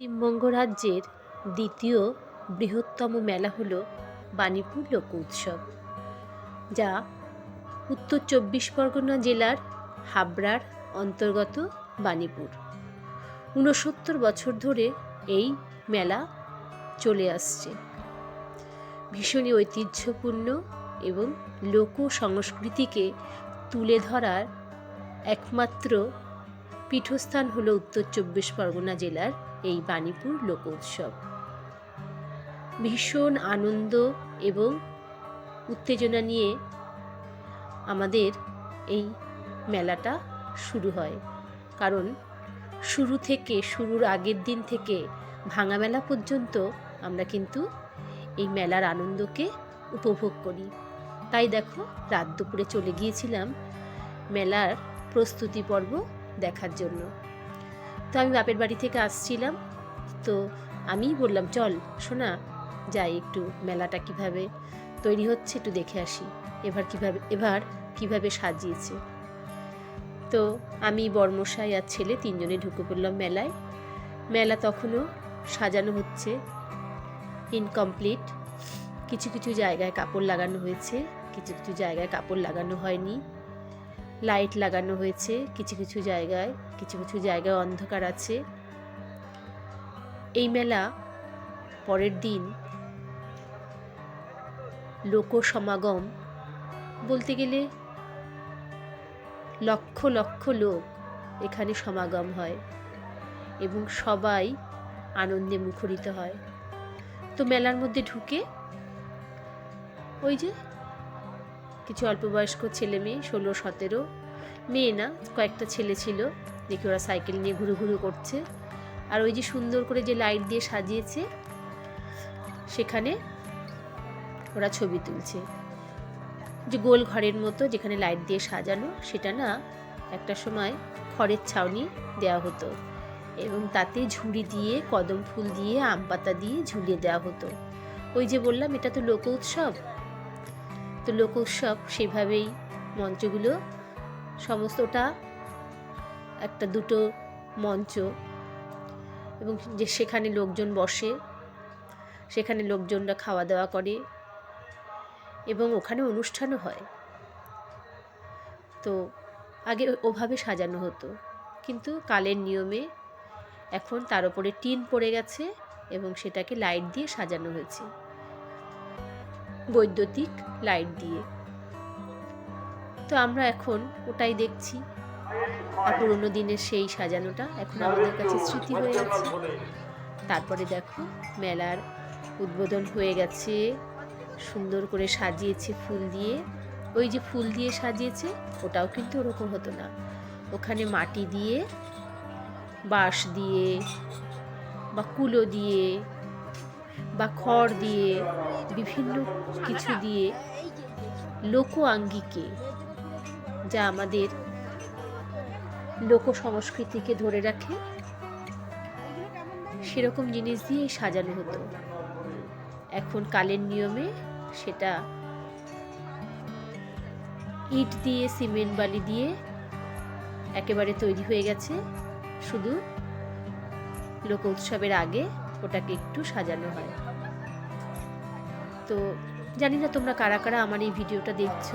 পশ্চিমবঙ্গ রাজ্যের দ্বিতীয় বৃহত্তম মেলা হল বাণীপুর লোক উৎসব, যা উত্তর চব্বিশ পরগনা জেলার হাবড়ার অন্তর্গত বাণীপুর। ঊনসত্তর বছর ধরে এই মেলা চলে আসছে। ভীষণই ঐতিহ্যপূর্ণ এবং লোক সংস্কৃতিকে তুলে ধরার একমাত্র পীঠস্থান হলো উত্তর চব্বিশ পরগনা জেলার এই বাণীপুর লোক উৎসব। ভীষণ আনন্দ এবং উত্তেজনা নিয়ে আমাদের এই মেলাটা শুরু হয়। কারণ শুরু থেকে, শুরুর আগের দিন থেকে ভাঙা মেলা পর্যন্ত আমরা কিন্তু এই মেলার আনন্দকে উপভোগ করি। তাই দেখো, রাত দুপুরে চলে গিয়েছিলাম মেলার প্রস্তুতি পর্ব দেখার জন্য। তো আমি বাপের বাড়ি থেকে আসছিলাম। তো আমিই বললাম, চল শোনা যাই একটু মেলাটা কীভাবে তৈরি হচ্ছে একটু দেখে আসি। এবার কীভাবে এবার কীভাবে সাজিয়েছে? তো আমি, বর্মশাই আর ছেলে তিনজনে ঢুকে পড়লাম মেলায়। মেলা তখনও সাজানো হচ্ছে। ইনকমপ্লিট কিছু কিছু জায়গায় কাপড় লাগানো হয়েছে, কিছু কিছু জায়গায় কাপড় লাগানো হয়নি। লাইট লাগানো হয়েছে কিছু কিছু জায়গায়, কিছু কিছু জায়গায় অন্ধকার আছে। এই মেলা পরের দিন লোক সমাগম বলতে গেলে লক্ষ লক্ষ লোক এখানে সমাগম হয় এবং সবাই আনন্দে মুখরিত হয়। তো মেলার মধ্যে ঢুকে ওই যে কিছু অল্প বয়স্ক ছেলে মেয়ে, ষোলো, সতেরো। মেয়ে না, কয়েকটা ছেলে ছিল। দেখি ওরা সাইকেল নিয়ে ঘুরু ঘুরু করছে। আর ওই যে সুন্দর করে যে লাইট দিয়ে সাজিয়েছে, সেখানে ওরা ছবি তুলছে। যে গোল ঘরের মতো যেখানে লাইট দিয়ে সাজানো, সেটা না একটা সময় খড়ের ছাউনি দেওয়া হতো। এবং তাতে ঝুড়ি দিয়ে, কদম ফুল দিয়ে আম পাতা দিয়ে ঝুলিয়ে দেওয়া হতো। ওই যে বললাম, এটা তো লোক উৎসব। তো লোক উৎসব সেভাবেই মঞ্চগুলো, সমস্তটা একটা দুটো মঞ্চ এবং যে সেখানে লোকজন বসে, সেখানে লোকজনরা খাওয়া দাওয়া করে এবং ওখানে অনুষ্ঠানও হয়। তো আগে ওভাবে সাজানো হতো, কিন্তু কালের নিয়মে এখন তার উপরে টিন পড়ে গেছে এবং সেটাকে লাইট দিয়ে সাজানো হয়েছে। বৈদ্যুতিক লাইট দিয়ে। তো আমরা এখন ওটাই দেখছি। আর পুরোনো দিনের সেই সাজানোটা এখন আমাদের কাছে স্মৃতি হয়ে গেছে। তারপরে দেখো মেলার উদ্বোধন হয়ে গেছে। সুন্দর করে সাজিয়েছে ফুল দিয়ে। ওই যে ফুল দিয়ে সাজিয়েছে, ওটাও কিন্তু ওরকম হতো না। ওখানে মাটি দিয়ে, বাঁশ দিয়ে বা কুলো দিয়ে বা খড় দিয়ে, বিভিন্ন কিছু দিয়ে লোক আঙ্গিকে যা আমাদের লোক সংস্কৃতিকে ধরে রাখে, সেরকম জিনিস দিয়ে সাজানো হতো। এখন কালের নিয়মে সেটা ইট দিয়ে, সিমেন্ট, বালি দিয়ে একেবারে তৈরি হয়ে গেছে। শুধু লোক উৎসবের আগে ওটাকে একটু সাজানো হয়। তো জানি না তোমরা কারা কারা আমার এই ভিডিওটা দেখছ।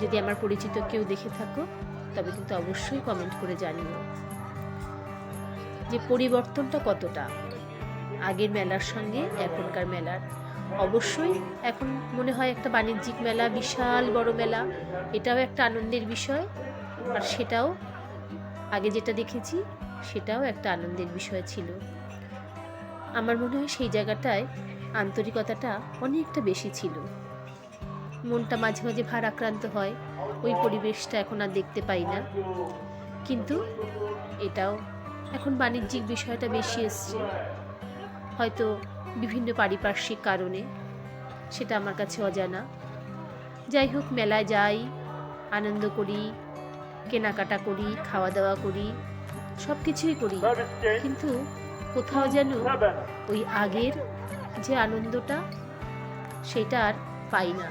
যদি আমার পরিচিত কেউ দেখে থাকো, তবে কিন্তু অবশ্যই কমেন্ট করে জানিও। যে পরিবর্তনটা কতটা? আগের মেলার সঙ্গে এখনকার মেলার। অবশ্যই এখন মনে হয় একটা বাণিজ্যিক মেলা, বিশাল বড় মেলা। এটাও একটা আনন্দের বিষয়। আর সেটাও, আগে যেটা দেখেছি, সেটাও একটা আনন্দের বিষয় ছিল। আমার মনে হয় সেই জায়গাটায় আন্তরিকতাটা অনেকটা বেশি ছিল। মনটা মাঝে মাঝে ভারাক্রান্ত হয়, ওই পরিবেশটা এখন আর দেখতে পাই না। কিন্তু এটাও এখন বাণিজ্যিক বিষয়টা বেশি এসছে। হয়তো বিভিন্ন পারিপার্শ্বিক কারণে সেটা আমার কাছে অজানা। যাই হোক, মেলায় যাই, আনন্দ করি, কেনাকাটা করি, খাওয়া দাওয়া করি সব কিছুই করি। কিন্তু কোথাও যেন ওই আগের যে আনন্দটা সেটা আর পাই না।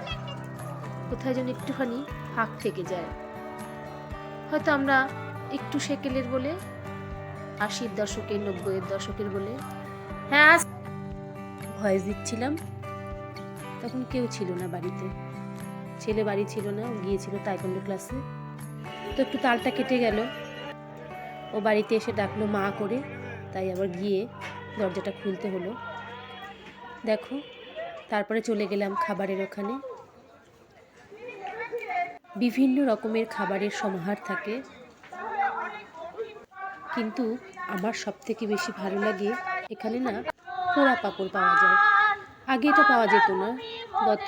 কোথায় যেন একটুখানি ফাঁক থেকে যায়। হয়তো আমরা একটু সেকেলের বলে আশির দশকের নব্বইয়ের দশকের বলে হ্যাঁ ভয়েস দিচ্ছিলাম। তখন কেউ ছিল না বাড়িতে। ছেলে বাড়ি ছিল না ও গিয়েছিল তাইকন্ডো ক্লাসে। তো একটু তালটা কেটে গেল। ও বাড়িতে এসে ডাকলো মা করে। তাই আবার গিয়ে দরজাটা খুলতে হলো। দেখো, তারপরে চলে গেলাম খাবারের ওখানে। বিভিন্ন রকমের খাবারের সমাহার থাকে। কিন্তু আমার সব থেকে বেশি ভালো লাগে এখানে না পোড়া পাঁপড় পাওয়া যায়। আগে এটা পাওয়া যেত না। গত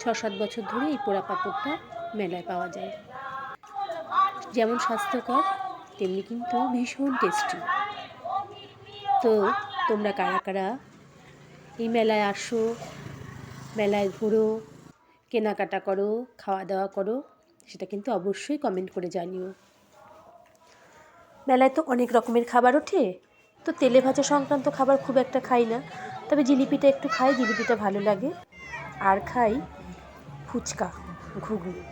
ছ সাত বছর ধরে এই পোড়া পাঁপড়টা মেলায় পাওয়া যায়। যেমন স্বাস্থ্যকর তেমনি কিন্তু ভীষণ টেস্টি তো তোমরা কারা কারা এই মেলায় আসো, মেলায় ঘুরো, কেনাকাটা করো খাওয়া দাওয়া করো, সেটা কিন্তু অবশ্যই কমেন্ট করে জানিও। মেলায় তো অনেক রকমের খাবার ওঠে, তো তেলে ভাজা সংক্রান্ত খাবার খুব একটা খাই না, তবে জিলিপিটা একটু খাই, জিলিপিটা ভালো লাগে। আর খাই ফুচকা, ঘুগনি।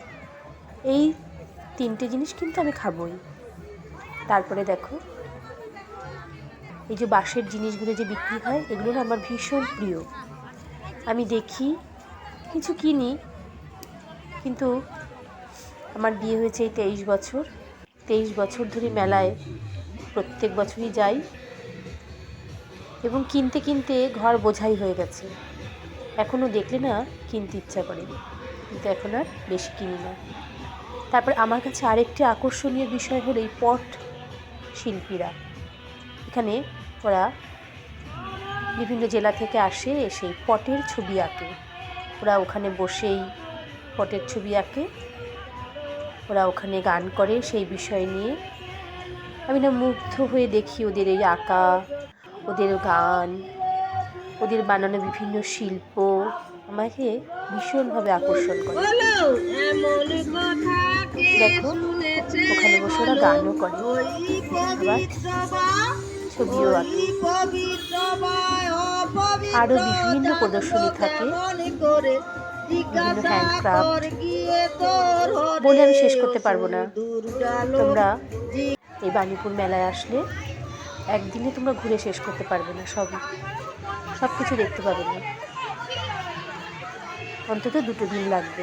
এই তিনটে জিনিস কিন্তু আমি খাবই। তারপরে দেখো, এই যে বাঁশের জিনিসগুলো যে বিক্রি হয়, এগুলো আমার ভীষণ প্রিয়। আমি দেখি, কিছু কিনি, কিন্তু আমার বিয়ে হয়েছে এই তেইশ বছর। তেইশ বছর ধরে মেলায় প্রত্যেক বছরই যাই এবং কিনতে কিনতে ঘর বোঝাই হয়ে গেছে। এখনও দেখলে না কিনতে ইচ্ছা করে কিন্তু এখন আর বেশি কিনি না। তারপর আমার কাছে আরেকটি আকর্ষণীয় বিষয় হলো এই পট শিল্পীরা। এখানে ওরা বিভিন্ন জেলা থেকে আসে, এসে পটের ছবি আঁকে। ওরা ওখানে বসেই পটের ছবি আঁকে। ওরা ওখানে গান করে সেই বিষয় নিয়ে। আমি না মুগ্ধ হয়ে দেখি ওদের এই আঁকা, ওদের গান, ওদের বানানো বিভিন্ন শিল্প। আমাকে ভীষণভাবে আকর্ষণ করে। দেখো ওখানে বসে ওরা গানও করে। ছবিও আঁকে। আরও বিভিন্ন প্রদর্শনী থাকে। বলে আমি শেষ করতে পারব না। তোমরা এই বাণীপুর মেলায় আসলে একদিনে তোমরা ঘুরে শেষ করতে পারবে না, সব সব কিছু দেখতে পাবে না। অন্তত দুটো দিন লাগবে।